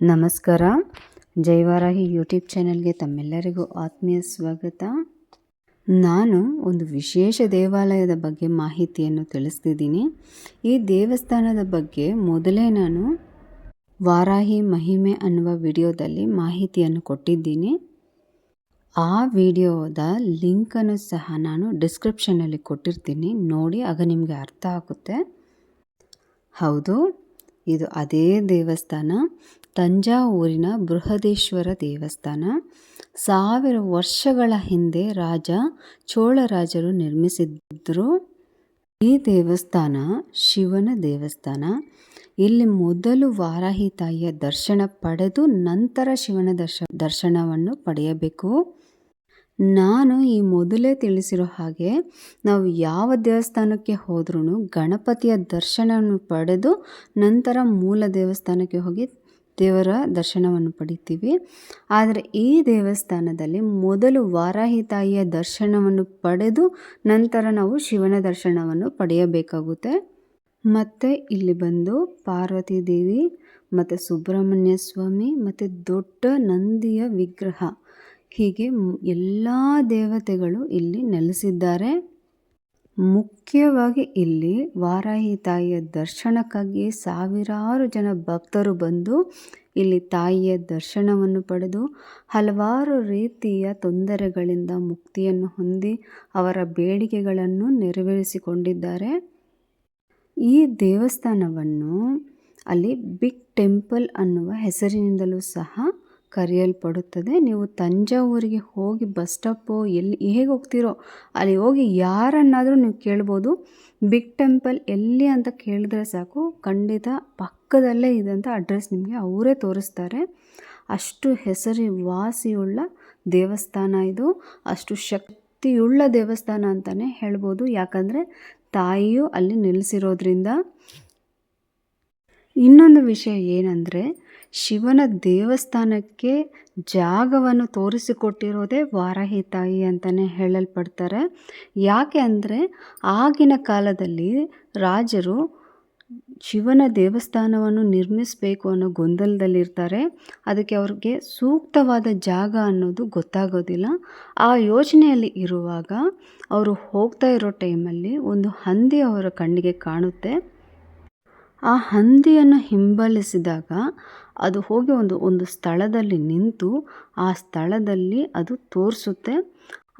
ನಮಸ್ಕಾರ. ಜೈವಾರಾಹಿ ಯೂಟ್ಯೂಬ್ ಚಾನೆಲ್ಗೆ ತಮ್ಮೆಲ್ಲರಿಗೂ ಆತ್ಮೀಯ ಸ್ವಾಗತ. ನಾನು ಒಂದು ವಿಶೇಷ ದೇವಾಲಯದ ಬಗ್ಗೆ ಮಾಹಿತಿಯನ್ನು ತಿಳಿಸ್ತಿದ್ದೀನಿ. ಈ ದೇವಸ್ಥಾನದ ಬಗ್ಗೆ ಮೊದಲೇ ನಾನು ವಾರಾಹಿ ಮಹಿಮೆ ಅನ್ನುವ ವಿಡಿಯೋದಲ್ಲಿ ಮಾಹಿತಿಯನ್ನು ಕೊಟ್ಟಿದ್ದೀನಿ. ಆ ವಿಡಿಯೋದ ಲಿಂಕನ್ನು ಸಹ ನಾನು ಡಿಸ್ಕ್ರಿಪ್ಷನಲ್ಲಿ ಕೊಟ್ಟಿರ್ತೀನಿ. ನೋಡಿ, ಆಗ ನಿಮಗೆ ಅರ್ಥ ಆಗುತ್ತೆ. ಹೌದು, ಇದು ಅದೇ ದೇವಸ್ಥಾನ. ತಂಜಾವೂರಿನ ಬೃಹದೇಶ್ವರ ದೇವಸ್ಥಾನ. ಸಾವಿರ ವರ್ಷಗಳ ಹಿಂದೆ ರಾಜ ಚೋಳರಾಜರು ನಿರ್ಮಿಸಿದ್ರು ಈ ದೇವಸ್ಥಾನ, ಶಿವನ ದೇವಸ್ಥಾನ. ಇಲ್ಲಿ ಮೊದಲು ವಾರಾಹಿ ತಾಯಿಯ ದರ್ಶನ ಪಡೆದು ನಂತರ ಶಿವನ ದರ್ಶ, ದರ್ಶನವನ್ನು ಪಡೆಯಬೇಕು. ನಾನು ಈ ಮೊದಲೇ ತಿಳಿಸಿರೋ ಹಾಗೆ ನಾವು ಯಾವ ದೇವಸ್ಥಾನಕ್ಕೆ ಹೋದ್ರೂ ಗಣಪತಿಯ ದರ್ಶನವನ್ನು ಪಡೆದು ನಂತರ ಮೂಲ ದೇವಸ್ಥಾನಕ್ಕೆ ಹೋಗಿ ದೇವರ ದರ್ಶನವನ್ನು ಪಡಿತೀವಿ. ಆದರೆ ಈ ದೇವಸ್ಥಾನದಲ್ಲಿ ಮೊದಲು ವಾರಾಹಿ ತಾಯಿಯ ದರ್ಶನವನ್ನು ಪಡೆದು ನಂತರ ನಾವು ಶಿವನ ದರ್ಶನವನ್ನು ಪಡೆಯಬೇಕಾಗುತ್ತೆ. ಮತ್ತು ಇಲ್ಲಿ ಬಂದು ಪಾರ್ವತಿ ದೇವಿ, ಮತ್ತು ಸುಬ್ರಹ್ಮಣ್ಯ ಸ್ವಾಮಿ, ಮತ್ತು ದೊಡ್ಡ ನಂದಿಯ ವಿಗ್ರಹ. ಹೀಗೆ ಎಲ್ಲ ದೇವತೆಗಳು ಇಲ್ಲಿ ನೆಲೆಸಿದ್ದಾರೆ. ಮುಖ್ಯವಾಗಿ ಇಲ್ಲಿ ವಾರಾಹಿ ತಾಯಿಯ ದರ್ಶನಕ್ಕಾಗಿ ಸಾವಿರಾರು ಜನ ಭಕ್ತರು ಬಂದು ಇಲ್ಲಿ ತಾಯಿಯ ದರ್ಶನವನ್ನು ಪಡೆದು ಹಲವಾರು ರೀತಿಯ ತೊಂದರೆಗಳಿಂದ ಮುಕ್ತಿಯನ್ನು ಹೊಂದಿ ಅವರ ಬೇಡಿಕೆಗಳನ್ನು ನೆರವೇರಿಸಿಕೊಂಡಿದ್ದಾರೆ. ಈ ದೇವಸ್ಥಾನವನ್ನು ಅಲ್ಲಿ ಬಿಗ್ ಟೆಂಪಲ್ ಅನ್ನುವ ಹೆಸರಿನಿಂದಲೂ ಸಹ ಕರೆಯಲ್ಪಡುತ್ತದೆ. ನೀವು ತಂಜಾವೂರಿಗೆ ಹೋಗಿ ಬಸ್ ಸ್ಟಾಪು ಎಲ್ಲಿ, ಹೇಗೆ ಹೋಗ್ತೀರೋ ಅಲ್ಲಿ ಹೋಗಿ ಯಾರನ್ನಾದರೂ ನೀವು ಕೇಳ್ಬೋದು. ಬಿಗ್ ಟೆಂಪಲ್ ಎಲ್ಲಿ ಅಂತ ಕೇಳಿದ್ರೆ ಸಾಕು, ಖಂಡಿತ ಪಕ್ಕದಲ್ಲೇ ಇದೆ ಅಡ್ರೆಸ್ ನಿಮಗೆ ಅವರೇ ತೋರಿಸ್ತಾರೆ. ಅಷ್ಟು ಹೆಸರುವಾಸಿಯುಳ್ಳ ದೇವಸ್ಥಾನ ಇದು, ಅಷ್ಟು ಶಕ್ತಿಯುಳ್ಳ ದೇವಸ್ಥಾನ ಅಂತಲೇ ಹೇಳ್ಬೋದು. ಯಾಕಂದರೆ ತಾಯಿಯು ಅಲ್ಲಿ ನೆಲೆಸಿರೋದ್ರಿಂದ. ಇನ್ನೊಂದು ವಿಷಯ ಏನಂದರೆ ಶಿವನ ದೇವಸ್ಥಾನಕ್ಕೆ ಜಾಗವನ್ನು ತೋರಿಸಿಕೊಟ್ಟಿರೋದೇ ವಾರಾಹಿ ತಾಯಿ ಅಂತಲೇ ಹೇಳಲ್ಪಡ್ತಾರೆ. ಯಾಕೆ ಅಂದರೆ ಆಗಿನ ಕಾಲದಲ್ಲಿ ರಾಜರು ಶಿವನ ದೇವಸ್ಥಾನವನ್ನು ನಿರ್ಮಿಸಬೇಕು ಅನ್ನೋ ಗೊಂದಲದಲ್ಲಿರ್ತಾರೆ. ಅದಕ್ಕೆ ಅವ್ರಿಗೆ ಸೂಕ್ತವಾದ ಜಾಗ ಅನ್ನೋದು ಗೊತ್ತಾಗೋದಿಲ್ಲ. ಆ ಯೋಜನೆಯಲ್ಲಿ ಇರುವಾಗ ಅವರು ಹೋಗ್ತಾ ಇರೋ ಟೈಮಲ್ಲಿ ಒಂದು ಹಂದಿ ಅವರ ಕಣ್ಣಿಗೆ ಕಾಣುತ್ತೆ. ಆ ಹಂದಿಯನ್ನು ಹಿಂಬಾಲಿಸಿದಾಗ ಅದು ಹೋಗಿ ಒಂದು ಒಂದು ಸ್ಥಳದಲ್ಲಿ ನಿಂತು ಆ ಸ್ಥಳದಲ್ಲಿ ಅದು ತೋರಿಸುತ್ತೆ.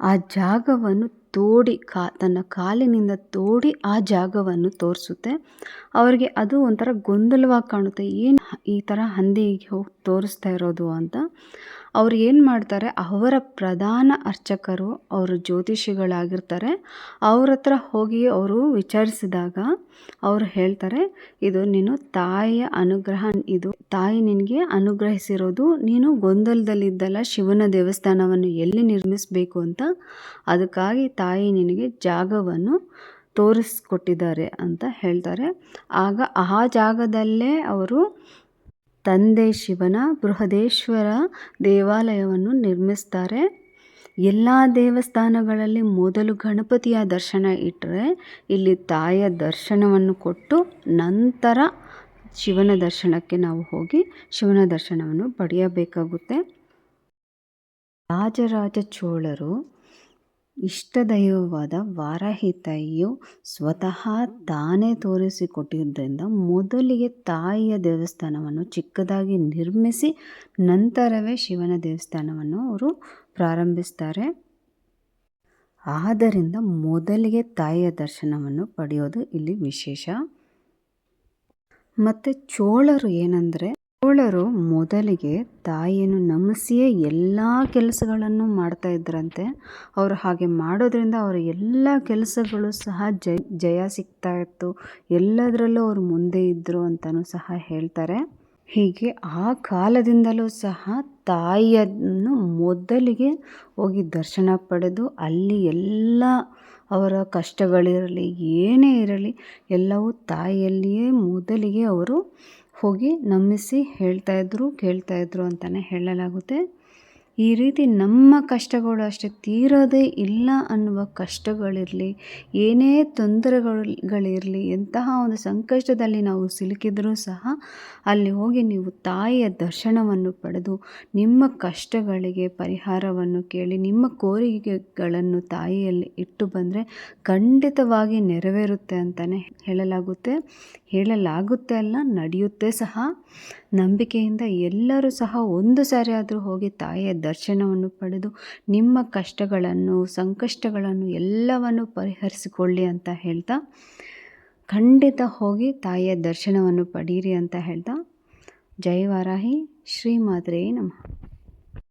ಆ ಜಾಗವನ್ನು ತೋಡಿ, ಕಾ, ತನ್ನ ಕಾಲಿನಿಂದ ತೋಡಿ ಆ ಜಾಗವನ್ನು ತೋರಿಸುತ್ತೆ. ಅವರಿಗೆ ಅದು ಒಂಥರ ಗೊಂದಲವಾಗಿ ಕಾಣುತ್ತೆ. ಏನು ಈ ಥರ ಹಂದಿಗೆ ಹೋಗಿ ತೋರಿಸ್ತಾ ಇರೋದು ಅಂತ. ಅವ್ರು ಏನು ಮಾಡ್ತಾರೆ, ಅವರ ಪ್ರಧಾನ ಅರ್ಚಕರು ಅವರು ಜ್ಯೋತಿಷಿಗಳಾಗಿರ್ತಾರೆ. ಅವ್ರ ಹತ್ರ ಹೋಗಿ ಅವರು ವಿಚಾರಿಸಿದಾಗ ಅವರು ಹೇಳ್ತಾರೆ, ಇದು ನೀನು ತಾಯಿಯ ಅನುಗ್ರಹ, ಇದು ತಾಯಿ ನಿನಗೆ ಅನುಗ್ರಹಿಸಿರೋದು, ನೀನು ಗೊಂದಲದಲ್ಲಿದ್ದಲ್ಲ, ಶಿವನ ದೇವಸ್ಥಾನವನ್ನು ಎಲ್ಲಿ ನಿರ್ಮಿಸಬೇಕು ಅಂತ, ಅದಕ್ಕಾಗಿ ತಾಯಿ ನಿನಗೆ ಜಾಗವನ್ನು ತೋರಿಸ್ಕೊಟ್ಟಿದ್ದಾರೆ ಅಂತ ಹೇಳ್ತಾರೆ. ಆಗ ಆ ಜಾಗದಲ್ಲೇ ಅವರು ತಂದೆ ಶಿವನ ಬೃಹದೇಶ್ವರ ದೇವಾಲಯವನ್ನು ನಿರ್ಮಿಸ್ತಾರೆ. ಎಲ್ಲ ದೇವಸ್ಥಾನಗಳಲ್ಲಿ ಮೊದಲು ಗಣಪತಿಯ ದರ್ಶನ ಇಟ್ಟರೆ ಇಲ್ಲಿ ತಾಯಿಯ ದರ್ಶನವನ್ನು ಕೊಟ್ಟು ನಂತರ ಶಿವನ ದರ್ಶನಕ್ಕೆ ನಾವು ಹೋಗಿ ಶಿವನ ದರ್ಶನವನ್ನು ಪಡೆಯಬೇಕಾಗುತ್ತೆ. ರಾಜರಾಜ ಚೋಳರು ಇಷ್ಟ ದೈವವಾದ ವಾರಾಹಿ ತಾಯಿಯು ಸ್ವತಃ ತಾನೇ ತೋರಿಸಿಕೊಟ್ಟಿದ್ದರಿಂದ ಮೊದಲಿಗೆ ತಾಯಿಯ ದೇವಸ್ಥಾನವನ್ನು ಚಿಕ್ಕದಾಗಿ ನಿರ್ಮಿಸಿ ನಂತರವೇ ಶಿವನ ದೇವಸ್ಥಾನವನ್ನು ಅವರು ಪ್ರಾರಂಭಿಸ್ತಾರೆ. ಆದ್ದರಿಂದ ಮೊದಲಿಗೆ ತಾಯಿಯ ದರ್ಶನವನ್ನು ಪಡೆಯೋದು ಇಲ್ಲಿ ವಿಶೇಷ. ಮತ್ತು ಚೋಳರು ಏನಂದರೆ ಚೋಳರು ಮೊದಲಿಗೆ ತಾಯಿಯನ್ನು ನಮಿಸಿಯೇ ಎಲ್ಲ ಕೆಲಸಗಳನ್ನು ಮಾಡ್ತಾ ಇದ್ರಂತೆ ಅವರು ಹಾಗೆ ಮಾಡೋದ್ರಿಂದ ಅವರ ಎಲ್ಲ ಕೆಲಸಗಳು ಸಹ ಜಯ ಜಯ ಸಿಗ್ತಾ ಇತ್ತು. ಎಲ್ಲದರಲ್ಲೂ ಅವರು ಮುಂದೆ ಇದ್ದರು ಅಂತಲೂ ಸಹ ಹೇಳ್ತಾರೆ. ಹೀಗೆ ಆ ಕಾಲದಿಂದಲೂ ಸಹ ತಾಯಿಯನ್ನು ಮೊದಲಿಗೆ ಹೋಗಿ ದರ್ಶನ ಪಡೆದು ಅಲ್ಲಿ ಎಲ್ಲ ಅವರ ಕಷ್ಟಗಳಿರಲಿ, ಏನೇ ಇರಲಿ, ಎಲ್ಲವೂ ತಾಯಿಯಲ್ಲಿಯೇ ಮೊದಲಿಗೆ ಅವರು ಹೋಗಿ ನಂಬಿಸಿ ಹೇಳ್ತಾಯಿದ್ರು ಕೇಳ್ತಾಯಿದ್ರು ಅಂತಲೇ ಹೇಳಲಾಗುತ್ತೆ. ಈ ರೀತಿ ನಮ್ಮ ಕಷ್ಟಗಳು ಅಷ್ಟೇ ತೀರೋದೇ ಇಲ್ಲ ಅನ್ನುವ ಕಷ್ಟಗಳಿರಲಿ, ಏನೇ ತೊಂದರೆಗಳಿರಲಿ, ಎಂತಹ ಒಂದು ಸಂಕಷ್ಟದಲ್ಲಿ ನಾವು ಸಿಲುಕಿದರೂ ಸಹ ಅಲ್ಲಿ ಹೋಗಿ ನೀವು ತಾಯಿಯ ದರ್ಶನವನ್ನು ಪಡೆದು, ನಿಮ್ಮ ಕಷ್ಟಗಳಿಗೆ ಪರಿಹಾರವನ್ನು ಕೇಳಿ, ನಿಮ್ಮ ಕೋರಿಕೆಗಳನ್ನು ತಾಯಿಯಲ್ಲಿ ಇಟ್ಟು ಬಂದರೆ ಖಂಡಿತವಾಗಿ ನೆರವೇರುತ್ತೆ ಅಂತಲೇ ಹೇಳಲಾಗುತ್ತೆ. ಹೇಳಲಾಗುತ್ತೆ ಅಲ್ಲ, ನಡೆಯುತ್ತೆ ಸಹ. ನಂಬಿಕೆಯಿಂದ ಎಲ್ಲರೂ ಸಹ ಒಂದು ಸಾರಿ ಆದರೂ ಹೋಗಿ ತಾಯಿಯ ದರ್ಶನವನ್ನು ಪಡೆದು ನಿಮ್ಮ ಕಷ್ಟಗಳನ್ನು, ಸಂಕಷ್ಟಗಳನ್ನು ಎಲ್ಲವನ್ನು ಪರಿಹರಿಸಿಕೊಳ್ಳಿ ಅಂತ ಹೇಳ್ತಾ, ಖಂಡಿತ ಹೋಗಿ ತಾಯಿಯ ದರ್ಶನವನ್ನು ಪಡೀರಿ ಅಂತ ಹೇಳ್ತಾ, ಜೈ ವಾರಾಹಿ, ಶ್ರೀ ನಮಃ.